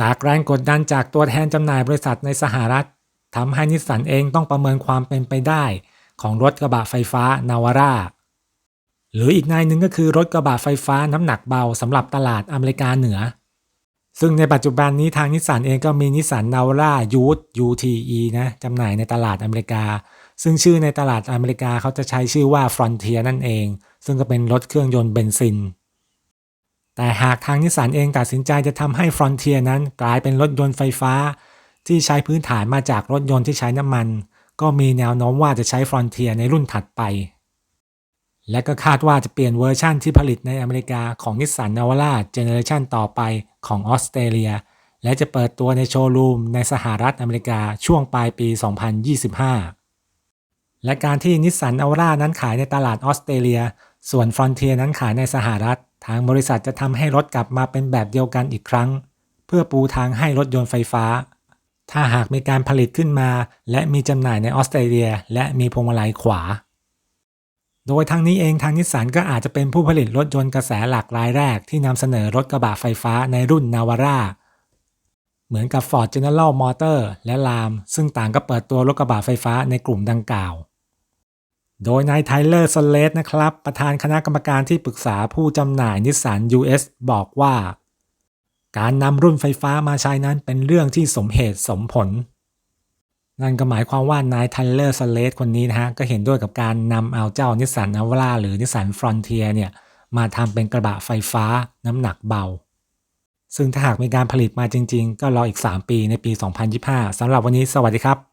จากแรงกดดันจากตัวแทนจำหน่ายบริษัทในสหรัฐทำให้นิสสันเองต้องประเมินความเป็นไปได้ ของรถกระบะไฟฟ้านาวาร่าหรืออีกนายหนึ่งก็คือรถกระบะไฟฟ้าน้ำหนักเบาสำหรับตลาดอเมริกาเหนือ ซึ่งในปัจจุบันนี้ทางนิสสันเองก็มีนิสสันนาวาร่ายูท UTE นะจำหน่ายในตลาดอเมริกา ซึ่งชื่อในตลาดอเมริกาเขาจะใช้ชื่อว่า Frontier นั่นเอง ซึ่งก็เป็นรถเครื่องยนต์เบนซิน แต่หากทางนิสสันเองตัดสินใจจะทำให้ Frontier นั้นกลายเป็นรถยนต์ไฟฟ้า ที่ใช้พื้นฐานมาจากรถยนต์ที่ใช้น้ำมัน ก็มีแนวโน้มว่าจะใช้ Frontier ในรุ่นถัดไป และก็คาดว่าจะเปลี่ยนเวอร์ชั่นที่ผลิตในอเมริกาของนิสสันนาวาร่าเจเนอเรชันต่อไปของออสเตรเลีย และจะเปิดตัวในโชว์รูมในสหรัฐอเมริกาช่วงปลายปี 2025 และการที่นิสสันนาวาร่านั้นขายในตลาดออสเตรเลีย ส่วนฟรอนเทียนั้นขายในสหรัฐ ทางบริษัทจะทำให้รถกลับมาเป็นแบบเดียวกันอีกครั้ง เพื่อปูทางให้รถยนต์ไฟฟ้า ถ้าหากมีการผลิตขึ้นมา และมีจำหน่ายในออสเตรเลีย และมีพวงมาลัยขวา โดยทางนี้เองทางนิสสันก็อาจจะเป็นผู้ผลิตรถยนต์กระแสหลักรายแรกที่นำเสนอรถกระบะไฟฟ้าในรุ่นนาวาร่าเหมือนกับ Ford General Motor และ Ram ซึ่งต่างก็เปิดตัวรถกระบะไฟฟ้าในกลุ่มดังกล่าว โดยนายไทเลอร์สเลตนะครับ ประธานคณะกรรมการที่ปรึกษาผู้จำหน่ายนิสสัน US บอกว่า การนำรุ่นไฟฟ้ามาใช้นั้นเป็นเรื่องที่สมเหตุสมผล นั่นก็หมายความว่านายไทเลอร์สเลตคนนี้นะฮะ ก็เห็นด้วยกับการนำเอาเจ้านิสสันนาวาหรือนิสสันฟรอนเทียเนี่ยมาทำเป็นกระบะไฟฟ้าน้ำหนักเบา ซึ่งถ้าหากมีการผลิตมาจริง ๆ ก็รออีก 3 ปีในปี 2025สำหรับวันนี้สวัสดีครับ